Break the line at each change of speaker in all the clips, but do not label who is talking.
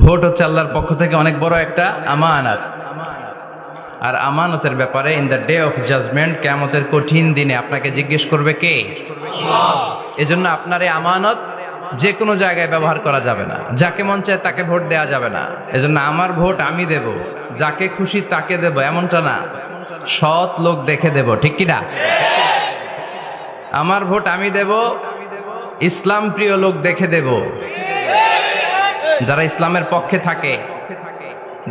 Vote হচ্ছে আল্লাহর পক্ষ থেকে অনেক বড় একটা আমানত। আর আমানতের ব্যাপারে in the day of judgement কেমতের কঠিন দিনে আপনাকে জিজ্ঞেস করবে কে? এজন্য আপনার এই আমানত যে কোনো জায়গায় ব্যবহার করা যাবে না। যাকে মন চায় তাকে ভোট দেওয়া যাবে না। এজন্য আমার ভোট আমি দেব। যাকে খুশি তাকে দেব। এমনটা না। সৎ লোক দেখে দেব। ঠিক কি না আমার ভোট আমি দেব। ইসলাম প্রিয় লোক দেখে দেব। যারা ইসলামের পক্ষে থাকে,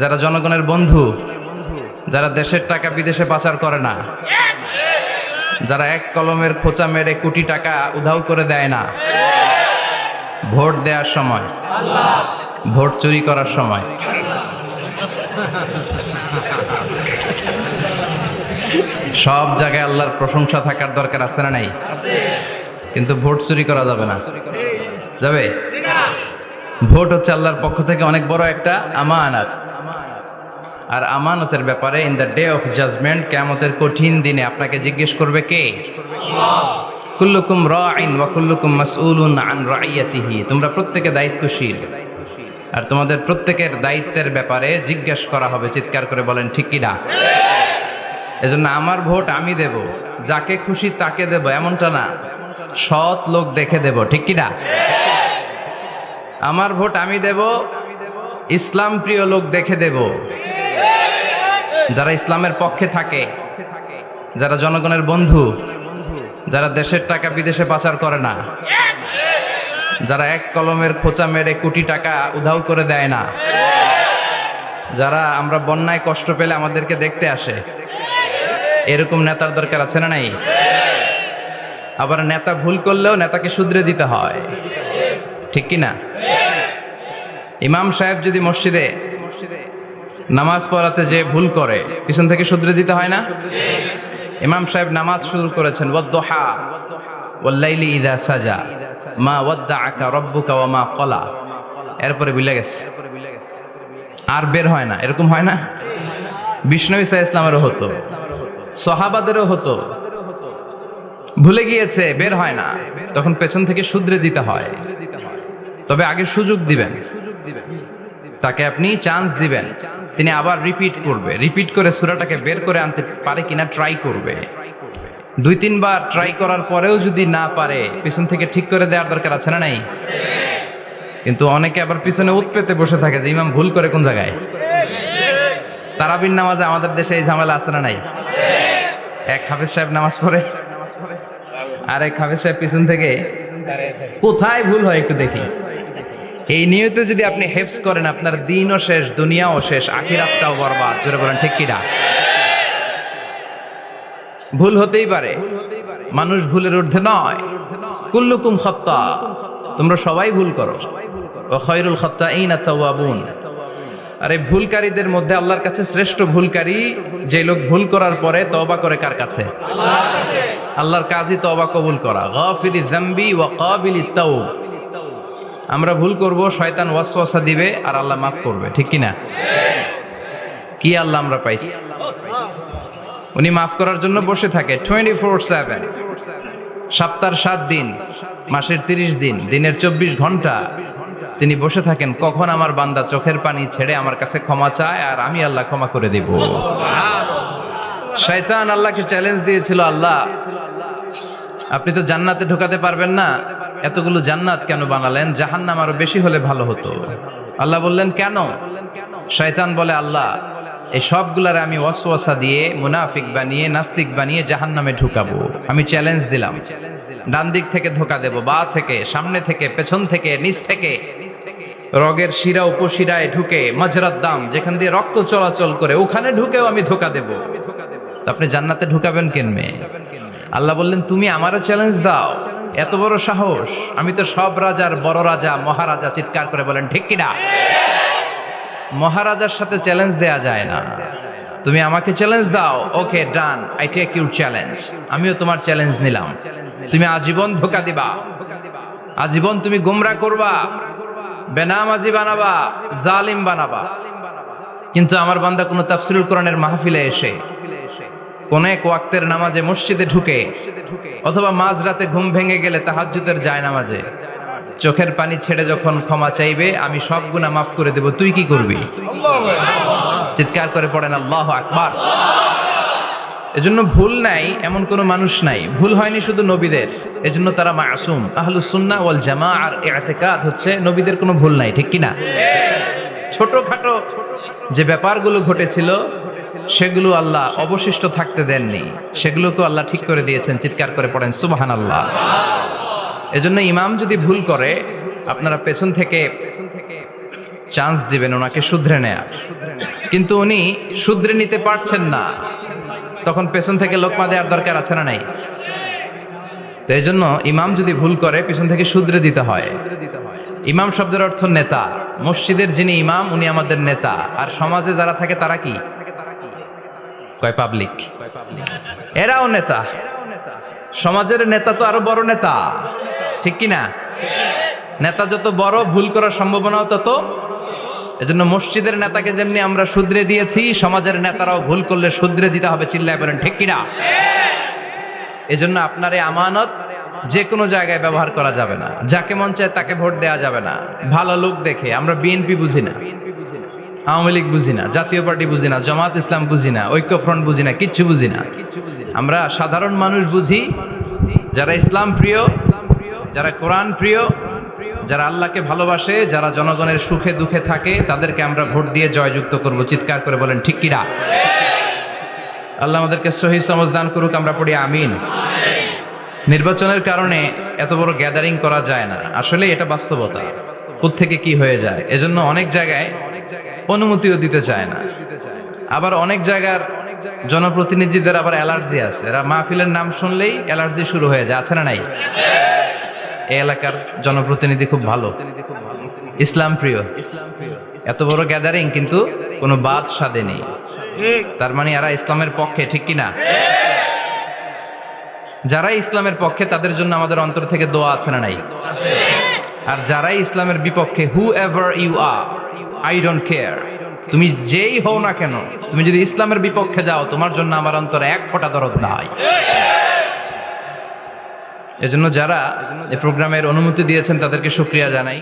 যারা জনগণের বন্ধু, যারা দেশের টাকা বিদেশে পাচার করে না, যারা এক কলমের খোঁচা মেরে কোটি টাকা উধাও করে দেয় না, ভোট দেওয়ার সময়, ভোট চুরি করার সময়। সব জায়গায় আল্লাহর প্রশংসা থাকার দরকার আছে না নাই? কিন্তু ভোট চুরি করা যাবে না। যাবে? ভোট হচ্ছে আল্লাহর পক্ষ থেকে অনেক বড় একটা আমানত। আর আমানতের ব্যাপারে in the day of judgement কেমতের কঠিন দিনে আপনাকে জিজ্ঞেস করবে কে? কুল্লুকুম রাইন ওয়া কুল্লুকুম মাসউলুন আন রাইয়াতিহি। তোমরা প্রত্যেকে দায়িত্বশীল। আর তোমাদের প্রত্যেকের দায়িত্বের ব্যাপারে জিজ্ঞেস করা হবে চিৎকার করে বলেন ঠিক কি না? এজন্য আমার ভোট আমি দেব। যাকে খুশি তাকে দেব এমনটা না। সৎ লোক দেখে দেব ঠিক কি না? আমার ভোট আমি দেব, ইসলাম প্রিয় লোক দেখে দেব। যারা ইসলামের পক্ষে থাকে, যারা জনগণের বন্ধু, যারা দেশের টাকা বিদেশে পাচার করে না, যারা এক কলমের খোঁচা মেরে কোটি টাকা উধাও করে দেয় না, যারা আমরা বন্যায় কষ্ট পেলে আমাদেরকে দেখতে আসে, এরকম নেতার দরকার আছে না নাই? আবার নেতা ভুল করলেও নেতাকে শুধরে দিতে হয়। ঠিক কি না ইমাম সাহেব যদি মসজিদে নামাজ পড়াতে যে ভুল করে, পিছন থেকে শুধরে দিতে হয় না? ইমাম সাহেব নামাজ শুরু করেছেন সাজা, মা রব্বুকা মা কলা এরপরে বিলে গেছে। আর বের হয় না। এরকম হয় না? বিষ্ণু ইসা ইসলামেরও হতো, সহাবাদেরও হতো। ভুলে গিয়েছে, বের হয় না। তখন পেছন থেকে শুধরে দিতে হয়। তবে আগে সুযোগ দিবেন। তাকে আপনি চান্স দিবেন। তিনি আবার রিপিট করবে। রিপিট করে সুরাটাকে বের করে আনতে পারে কিনা ট্রাই করবে। দুই, তিনবার ট্রাই করার পরেও যদি না পারে, পিছন থেকে ঠিক করে দেওয়ার দরকার আছে না নাই? কিন্তু অনেকে আবার পিছনে উৎপেতে বসে থাকে যে, ইমাম, ভুল করে কোন জায়গায়? তারাবির নামাজে আমাদের দেশে এই ঝামেলা আছে না নাই? এক হাফিজ সাহেব নামাজ পড়ে আর এক হাফিজ সাহেব পিছন থেকে, কোথায় ভুল হয় একটু দেখি? এই নিয়তে যদি আপনি হেফস করেন, আপনার দিনও শেষ, দুনিয়াও শেষ, আখিরাতটাও বরবাদ। জোরে বলেন, ঠিক কিনা ভুল হতেই পারে। মানুষ ভুলের ঊর্ধ্বে নয়। কুল্লুকুম খত্তা। তোমরা সবাই ভুল করো। ও খয়রুল খত্তা এই না তাওয়াবুন। আর, ভুলকারীদের মধ্যে আল্লাহর কাছে শ্রেষ্ঠ ভুলকারী, যে লোক ভুল করার পরে তওবা করে কার কাছে? আল্লাহর কাজই তওবা কবুল করা। গাফিরি জাম্বি ওয়া কাবিলি তাওব। আমরা ভুল করব, শয়তান ওয়াসওয়াসা দিবে আর আল্লাহ মাফ করবে, ঠিক কি না কি আল্লাহ আমরা পাইছি? উনি মাফ করার জন্য বসে থাকে টোয়েন্টি ফোর সেভেন সপ্তাহের সাত দিন, মাসের তিরিশ দিন, দিনের চব্বিশ ঘণ্টা তিনি বসে থাকেন, কখন আমার বান্দা চোখের পানি ছেড়ে আমার কাছে ক্ষমা চায় আর আমি আল্লাহ ক্ষমা করে দেব। শয়তান আল্লাহকে চ্যালেঞ্জ দিয়েছিল, আল্লাহ, আপনি তো জান্নাতে ঢোকাতে পারবেন না। এতগুলো জান্নাত কেন বানালেন? জাহান্নাম আরও বেশি হলে ভালো হতো। আল্লাহ বললেন, কেন? শয়তান বলে, আল্লাহ, এই সবগুলারে আমি ওয়াসওয়াসা দিয়ে মুনাফিক বানিয়ে, নাস্তিক বানিয়ে জাহান্নামে ঢুকাবো। আমি চ্যালেঞ্জ দিলাম। ডান দিক থেকে ধোকা দেব, বা থেকে, সামনে থেকে, পেছন থেকে, নিচ থেকে। রগের শিরা, উপশিরায় ঢুকে মাজরার দাম, যেখান দিয়ে রক্ত চলাচল করে, ওখানে ঢুকেও আমি ধোকা দেব। আপনি জান্নাতে ঢুকাবেন কেন মেয়ে? আল্লাহ বললেন, তুমি আমারও চ্যালেঞ্জ দাও। এত বড় সাহস? আমি তো সব রাজার বড় রাজা, মহারাজা চিৎকার করে বলেন, ঠিক কিনা? মহারাজার সাথে চ্যালেঞ্জ দেয়া যায় না। তুমি আমাকে চ্যালেঞ্জ দাও। Okay done I take your challenge আমিও তোমার চ্যালেঞ্জ নিলাম। তুমি আজীবন ধোকা দিবা। আজীবন তুমি গুমরা করবা। বেনামাজি বানাবা। জালিম বানাবা। কিন্তু আমার বান্দা কোনো তাফসিরুল কোরআনের মাহফিলে এসে কোন এক ওয়াক্তের নামাজে মসজিদে ঢুকে অথবা মাঝরাতে ঘুম ভেঙে গেলে তাহাজ্জুদের যায় নামাজে চোখের পানি ছেড়ে যখন ক্ষমা চাইবে, আমি সব গুণা মাফ করে দেব। তুই কি করবি? চিৎকার করে পড়েন, আল্লাহ আকবার। এজন্য ভুল নাই, এমন কোনো মানুষ নাই। ভুল হয়নি শুধু নবীদের। এজন্য তারা মাসুম। আহলুস সুন্নাহ ওয়াল জামা আর ইআতিকাদ হচ্ছে নবীদের কোনো ভুল নাই, ঠিক কিনা ছোটখাটো যে ব্যাপারগুলো ঘটেছিল সেগুলো আল্লাহ অবশিষ্ট থাকতে দেননি। সেগুলোকে আল্লাহ ঠিক করে দিয়েছেন, চিৎকার করে পড়েন সুবাহান আল্লাহ এজন্য ইমাম যদি ভুল করে, আপনারা পেছন থেকে চান্স দিবেন ওনাকে শুধরে নেয়া কিন্তু উনি শুধরে নিতে পারছেন না। তখন পেছন থেকে লোকমা দেওয়ার দরকার আছে না নাই? তো এই জন্য ইমাম যদি ভুল করে, পেছন থেকে শুধরে দিতে হয়। ইমাম শব্দের অর্থ নেতা। মসজিদের যিনি ইমাম, উনি আমাদের নেতা। আর সমাজে যারা থাকে, তারা কি? কয় পাবলিক এরাও নেতা। সমাজের নেতা তো আরও বড় নেতা। ঠিক কি না নেতা যত বড়, ভুল করার সম্ভাবনাও তত। এজন্য মসজিদের নেতাকে যেমনি আমরা শুধরে দিয়েছি, সমাজের নেতারাও ভুল করলে শুধরে দিতে হবে, চিল্লায় বলেন, ঠিক কিনা? এজন্য আপনার এই আমানত যে কোনো জায়গায় ব্যবহার করা যাবে না। যাকে মন চায় তাকে ভোট দেওয়া যাবে না। ভালো লোক দেখে, আমরা বিএনপি বুঝি না। আওয়ামী লীগ বুঝি না, জাতীয় পার্টি বুঝি না, জামাত ইসলাম বুঝি না, ঐক্যফ্রন্ট বুঝি না, কিচ্ছু বুঝি না। আমরা সাধারণ মানুষ বুঝি, যারা ইসলাম প্রিয়, যারা কোরআন প্রিয়, যারা আল্লাহকে ভালোবাসে, যারা জনগণের সুখে দুঃখে থাকে, তাদেরকে আমরা ভোট দিয়ে জয়যুক্ত করব। চিৎকার করে বলেন, ঠিক কিরা আল্লাহ আমাদেরকে সহি সমাজ দান করুক, আমরা পড়ি আমিন। নির্বাচনের কারণে এত বড় গ্যাদারিং করা যায় না। আসলে এটা বাস্তবতা। থেকে কি হয়ে যায়? এজন্য অনেক জায়গায় অনেক জায়গায় অনুমতিও দিতে চায় না। আবার অনেক জায়গার জনপ্রতিনিধিদের আবার অ্যালার্জি আছে। এরা মাহফিলের নাম শুনলেই অ্যালার্জি শুরু হয়ে যায়। আছে না নাই? এই এলাকার জনপ্রতিনিধি খুব ভালো। ইসলাম প্রিয়। এত বড় গ্যাদারিং কিন্তু কোনো বাদ সাদে নেই। তার মানে এরা ইসলামের পক্ষে, ঠিক কি না? যারা ইসলামের পক্ষে, তাদের জন্য আমাদের অন্তর থেকে দোয়া আছে না নাই? আর যারাই ইসলামের বিপক্ষে whoever you are I don't care তুমি যেই হও না কেন, তুমি যদি ইসলামের বিপক্ষে যাও, তোমার জন্য আমার অন্তরে এক ফোঁটা দরদ নাই। এজন্য যারা এই প্রোগ্রামের অনুমতি দিয়েছেন, তাদেরকে শুক্রিয়া জানাই।